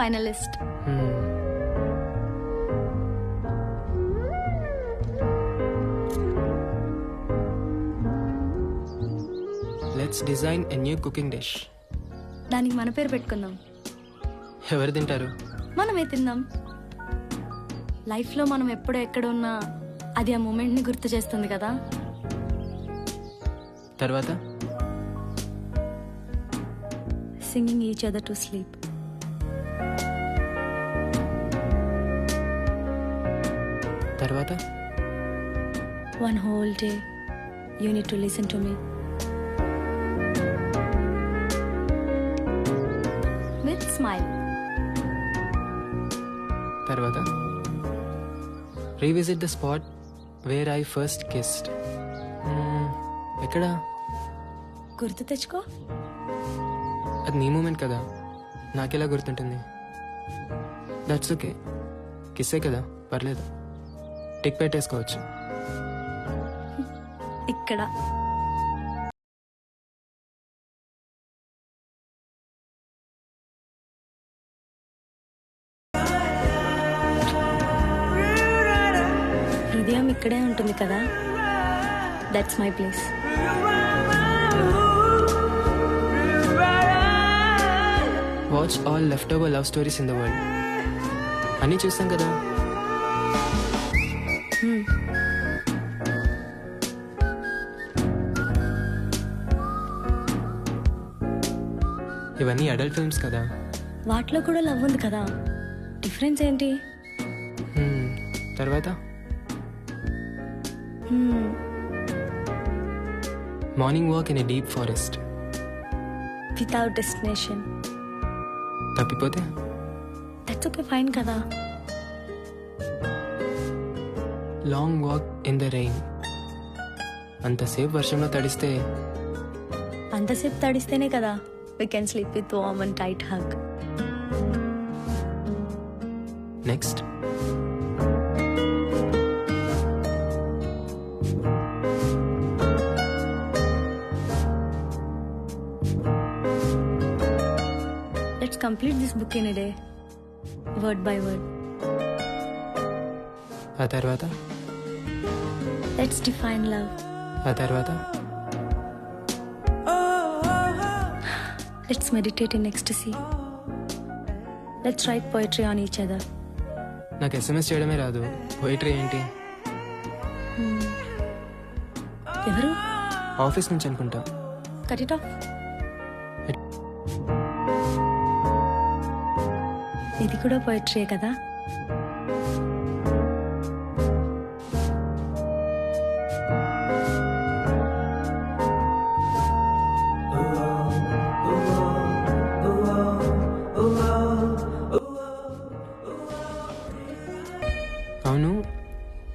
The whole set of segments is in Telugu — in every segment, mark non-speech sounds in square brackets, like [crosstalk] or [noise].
Finalist. Let's design a new cooking dish దానికి మన పేరు పెట్టుకుందాం. ఎవరు తింటారు? మనమే తిందాం. లైఫ్లో మనం ఎప్పుడు ఎక్కడ ఉన్నా అది ఆ మూమెంట్ని గుర్తు చేస్తుంది కదా. తర్వాత? Singing each other to sleep తర్వాత? One whole day you need to listen to me with smile తర్వాత? Revisit the spot where I first kissed Hmm, ఎక్కడ? గుర్తు తెచ్చుకో. అది నీ మూమెంట్ కదా. నాకెలా గుర్తుంటుంది? దట్స్ ఓకే కిస్సే కదా. పర్లేదు. టిక్ పెట్టేసుకోవచ్చు ఇక్కడ. హృదయం ఇక్కడే ఉంటుంది కదా? That's my place watch all left over love stories in the world అన్నీ చూస్తాం కదా? ఇవన్నీ అడల్ట్ ఫిల్మ్స్ కదా. వాటిలో కూడా లవ్ ఉంది కదా. డిఫరెన్స్ ఏంటి? Hmm, తర్వాత? Morning walk in a deep forest without destination తప్పిపోతే? That's okay fine కదా. Long walk in the rain అంతసేపు వర్షంలో తడిస్తే? అంతసేపు తడిస్తేనే కదా. We can sleep with warm and tight hug next let's complete this book in a day word by word ఆ తర్వాత? లెట్స్ డిఫైన్ లవ్ ఆ తర్వాత? Let's meditate in ecstasy let's write poetry on each other నాకు ఎస్ఎంఎస్ చేయడమే రాదు. పోయిటరీ ఏంటి? ఎవరు? ఆఫీస్ నుంచి అనుకుంటా. కట్ ఇట్ ఆఫ్ ఇది కూడా పోయిటరీయే కదా? అవును?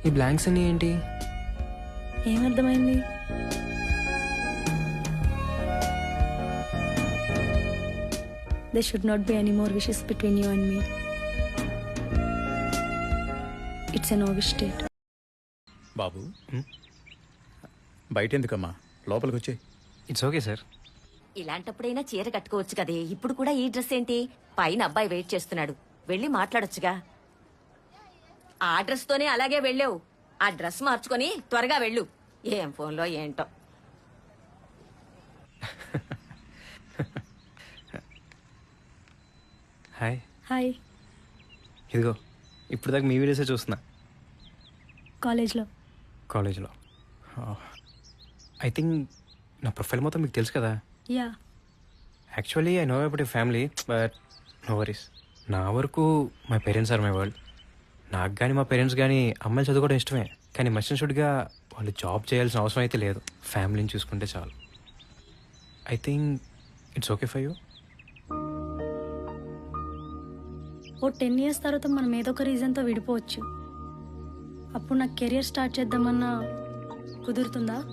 ఈ బ్లాంక్స్ అన్నీ ఏంటి? ఏమర్థమైంది? They should not be any more wishes between you and me it's a no wish state బాబు. బయట ఎందుకమ్మా లోపలికి వచ్చే ఇట్స్ ఓకే సార్ ఇలాంటప్పుడైనా చీర కట్టుకోవచ్చు కదే. ఇప్పుడు కూడా ఈ డ్రెస్ ఏంటి? పైన అబ్బాయి వెయిట్ చేస్తున్నాడు. వెళ్ళి మాట్లాడొచ్చుగా. ఆ డ్రెస్ తోనే అలాగే వెళ్ళావు. ఆ డ్రెస్ మార్చుకొని త్వరగా వెళ్ళు. ఏం ఫోన్లో ఏంటో. హాయ్. హాయ్. ఇదిగో ఇప్పుడు దాకా మీ వీడియోసే చూస్తున్నా. కాలేజ్లో. కాలేజ్లో. ఐ థింక్ నా ప్రొఫైల్ మొత్తం మీకు తెలుసు కదా? Yeah actually I know about family but no worries నా వరకు my parents are my world నాకు కానీ మా పేరెంట్స్ కానీ అమ్మాయిలు చదువుకోవడం ఇష్టమే. కానీ మస్ట్ షుడ్గా వాళ్ళు జాబ్ చేయాల్సిన అవసరం అయితే లేదు. ఫ్యామిలీని చూసుకుంటే చాలు. I think it's okay for you. Oh ten years తర్వాత మనం ఏదో ఒక రీజన్తో విడిపోవచ్చు. అప్పుడు నాకు కెరియర్ స్టార్ట్ చేద్దామన్నా కుదురుతుందా?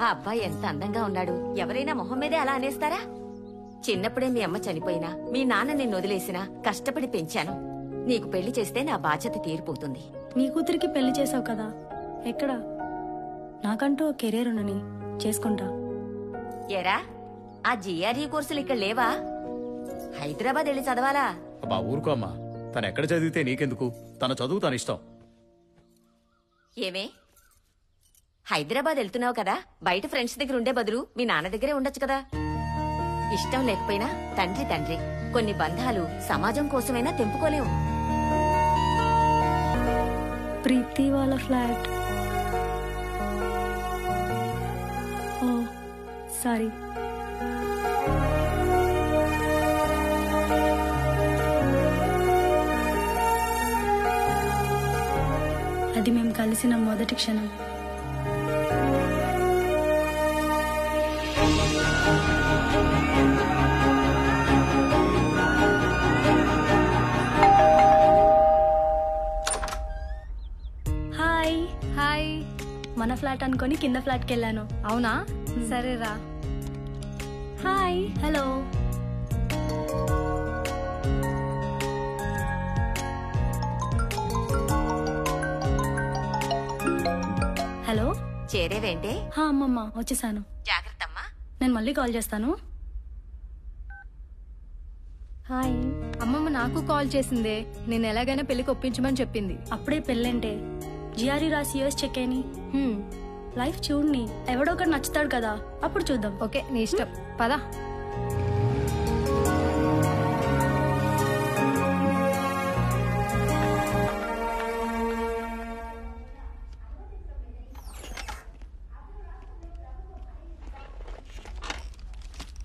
ఆ అబ్బాయి ఎంత అందంగా ఉన్నాడు. ఎవరైనా మొహం మీదే అలా అనేస్తారా? చిన్నప్పుడే మీ అమ్మ చనిపోయినా మీ నాన్న నిన్ను వదిలేసినా కష్టపడి పెంచాను. నీకు పెళ్ళి చేస్తే నా బాధ్యత తీరిపోతుంది. నీ కూతురికి పెళ్ళి చేసావు కదా. ఎక్కడ? నాకంటూ ఓ కెరీర్ ఉండని చేసుకుంటా. ఎరా ఆ జిఆర్ఈ కోర్సులు ఇక్కడ లేవా? హైదరాబాద్ వెళ్ళి చదవాలా? అబ్బా ఊరుకో అమ్మా. తను ఎక్కడ చదివితే నీకెందుకు? తన చదువు తన ఇష్టం. ఏమే? హైదరాబాద్ వెళ్తున్నావు కదా బయట ఫ్రెండ్స్ దగ్గర ఉండే బదులు మీ నాన్న దగ్గరే ఉండొచ్చు కదా. ఇష్టం లేకపోయినా తండ్రి తండ్రి కొన్ని బంధాలు సమాజం కోసమైనా తెంపుకోలేవు. ప్రీతి వాళ్ళ ఫ్లాట్. ఓ సారీ. అది మేము కలిసిన మొదటి క్షణం. మన ఫ్లాట్ అనుకొని కింద ఫ్లాట్కి వెళ్ళాను. అవునా? సరేరా. హాయ్. హలో. హలో. చేరేవేంటే? హా అమ్మమ్మ వచ్చేసాను. జాగ్రత్త అమ్మా నేను మళ్ళీ కాల్ చేస్తాను. హాయ్. అమ్మమ్మ నాకు కాల్ చేసిందే. నేను ఎలాగైనా పెళ్ళికి ఒప్పించమని చెప్పింది. అప్పుడే పెళ్ళంటే. జిఆర్ఈ రాసి యూఎస్ చెక్ అని హ్మ్, లైఫ్ చూడని ఎవడో ఒకటి నచ్చుతాడు కదా. అప్పుడు చూద్దాం. ఓకే నీ ఇష్టం. పదా.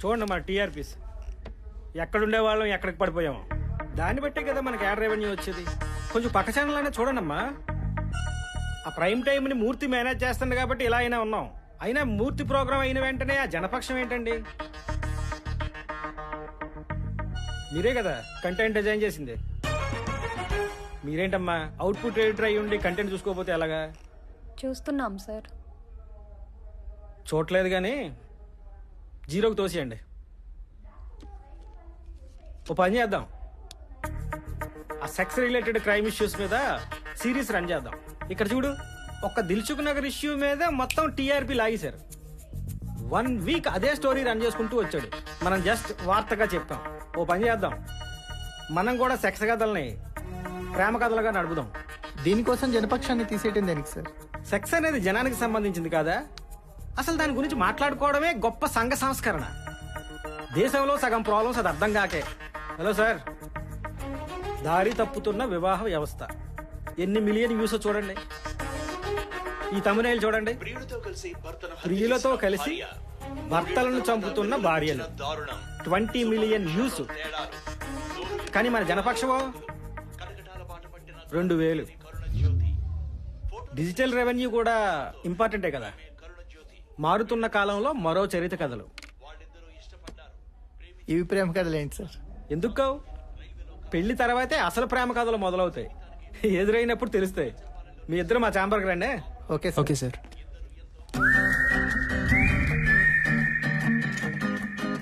చూడండి మన టీఆర్పీస్. ఎక్కడుండే వాళ్ళం ఎక్కడికి పడిపోయాము దాన్ని బట్టే కదా మనకి యాడ్ రెవెన్యూ వచ్చేది. కొంచెం పక్క ఛానల్ అయినా చూడండమ్మా. ఆ ప్రైమ్ టైంని మూర్తి మేనేజ్ చేస్తుంది కాబట్టి ఇలా అయినా ఉన్నాం. అయినా మూర్తి ప్రోగ్రామ్ అయిన వెంటనే ఆ జనపక్షం ఏంటండి? మీరే కదా కంటెంట్ డిజైన్ చేసింది. మీరేంటమ్మా? అవుట్పుట్ ఎడిటర్ అయ్యి ఉండి కంటెంట్ చూసుకోకపోతే ఎలాగా? చూస్తున్నాం సార్. చూడలేదు కానీ జీరోకి తోసేయండి. ఓ పని చేద్దాం. ఆ సెక్స్ రిలేటెడ్ క్రైమ్ ఇష్యూస్ మీద సిరీస్ రన్ చేద్దాం. ఇక్కడ చూడు ఒక్క దిల్చుక్ నగర్ ఇష్యూ మీద మొత్తం టీఆర్పీ లాగేశారు. వన్ వీక్ అదే స్టోరీ రన్ చేసుకుంటూ వచ్చాడు. మనం జస్ట్ వార్తగా చెప్పాం ఓ పని చేద్దాం. మనం కూడా సెక్స్ కథల్ని ప్రేమ కథలుగా నడుపుదాం. దీనికోసం జనపక్షాన్ని తీసేయటం దేనికి సార్? సెక్స్ అనేది జనానికి సంబంధించింది కాదా? అసలు దాని గురించి మాట్లాడుకోవడమే గొప్ప సంఘ సంస్కరణ. దేశంలో సగం ప్రాబ్లమ్స్ అది అర్థం కాకే. హలో సార్ దారి తప్పుతున్న వివాహ వ్యవస్థ. ఎన్ని మిలియన్ వ్యూస్ చూడండి. ఈ తమిళ చూడండి. ప్రియులతో కలిసి భర్తలను చంపుతున్న భార్యలు. Twenty million views. కానీ మన జనపక్షమో? రెండు వేలు. డిజిటల్ రెవెన్యూ కూడా ఇంపార్టెంటే కదా. మారుతున్న కాలంలో మరో చరిత్ర కథలు. ఇవి ప్రేమ కథలు ఏంటి సార్? ఎందుకు? పెళ్ళి తర్వాతే అసలు ప్రేమ కథలు మొదలవుతాయి. [laughs] ఎదురైనప్పుడు తెలుస్తాయి. మీ ఇద్దరు మా ఛాంబర్కి రండి. Okay sir. Okay sir.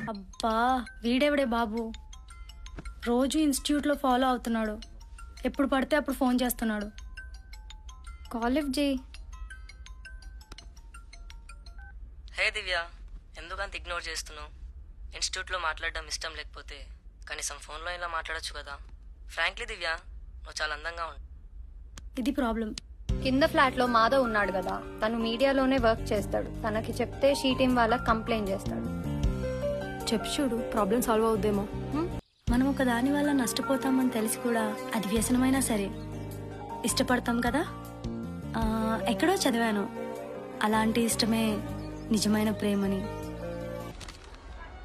అబ్బా వీడెవడే బాబు? రోజు ఇన్స్టిట్యూట్లో ఫాలో అవుతున్నాడు. ఎప్పుడు పడితే అప్పుడు ఫోన్ చేస్తున్నాడు. కాల్ లిఫ్ట్ చేయి. హే దివ్య ఎందుకంత ఇగ్నోర్ చేస్తున్నావు? ఇన్స్టిట్యూట్లో మాట్లాడడం ఇష్టం లేకపోతే కనీసం ఫోన్లో ఇలా మాట్లాడొచ్చు కదా. ఫ్రాంక్లీ దివ్య చాలా అందంగా ఇది ప్రాబ్లం. కింద ఫ్లాట్లో మాధవ్ ఉన్నాడు కదా తను మీడియాలోనే వర్క్ చేస్తాడు. తనకి చెప్తే షీ టీం వాళ్ళకి కంప్లైంట్ చేస్తాడు. చెప్పు చూడు ప్రాబ్లం సాల్వ్ అవుద్దేమో. మనం ఒక దాని వల్ల నష్టపోతామని తెలిసి కూడా అది వ్యసనమైనా సరే. ఇష్టపడతాం కదా? ఆ, ఎక్కడో చదివాను. అలాంటి ఇష్టమే నిజమైన ప్రేమని.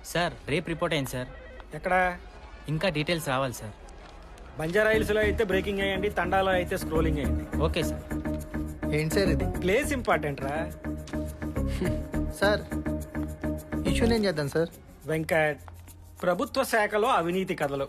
సార్ రేపు రిపోర్ట్ అయింది సార్. ఎక్కడ? ఇంకా డీటెయిల్స్ రావాలి సార్. బంజారా హిల్స్లో అయితే బ్రేకింగ్ అయ్యండి తండాలో అయితే స్క్రోలింగ్ అయ్యండి. Okay sir. ఏంటి సార్ ఇది? ప్లేస్ ఇంపార్టెంట్ రా. సార్ ఇష్యూ నేను చేద్దాం సార్. వెంకట్ ప్రభుత్వ శాఖలో అవినీతి కథలు.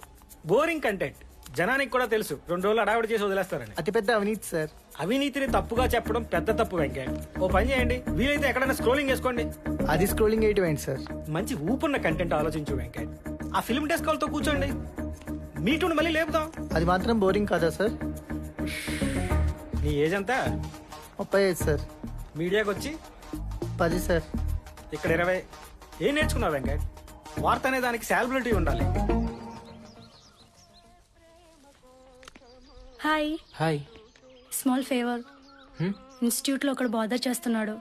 Boring content. జనానికి కూడా తెలుసు. రెండు రోజులు అడావిడి చేసి వదిలేస్తారని. అతిపెద్ద అవినీతి సార్. అవినీతిని తప్పుగా చెప్పడం పెద్ద తప్పు వెంకట్. ఓ పని చేయండి. వీలైతే ఎక్కడైనా స్క్రోలింగ్ చేసుకోండి. అది స్క్రోలింగ్ ఏంటి సార్? మంచి ఊపున్న కంటెంట్ ఆలోచించు వెంకట్. ఆ ఫిల్మ్ డెస్క్ వాళ్ళతో కూర్చోండి. మీటును మళ్ళీ లేపుదాం. అది మాత్రం బోరింగ్ కాదా సార్? నీ ఏజ్ అంతా ముప్పై ఐదు సార్. మీడియాకి వచ్చి? పది సార్. ఇక్కడ ఇరవై. ఏం నేర్చుకున్నావు వెంకట్? వార్త అనే దానికి సాలబిలిటీ ఉండాలి. హాయ్. హాయ్. Small favour. హ్మ్? ఇన్స్టిట్యూట్లో ఒకడు బాదర్ చేస్తున్నాడు.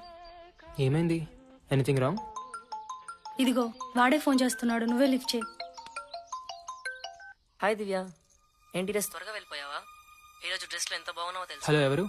ఏమైంది? Anything wrong? ఇదిగో వాడే ఫోన్ చేస్తున్నాడు. నువ్వే లిఫ్ట్ చేయి. హాయ్ దివ్య. ఏంటి డ్రెస్ త్వరగా వెళ్ళిపోయావా? ఈరోజు డ్రెస్లో ఎంత బాగున్నావో తెలుసు? హలో ఎవరు?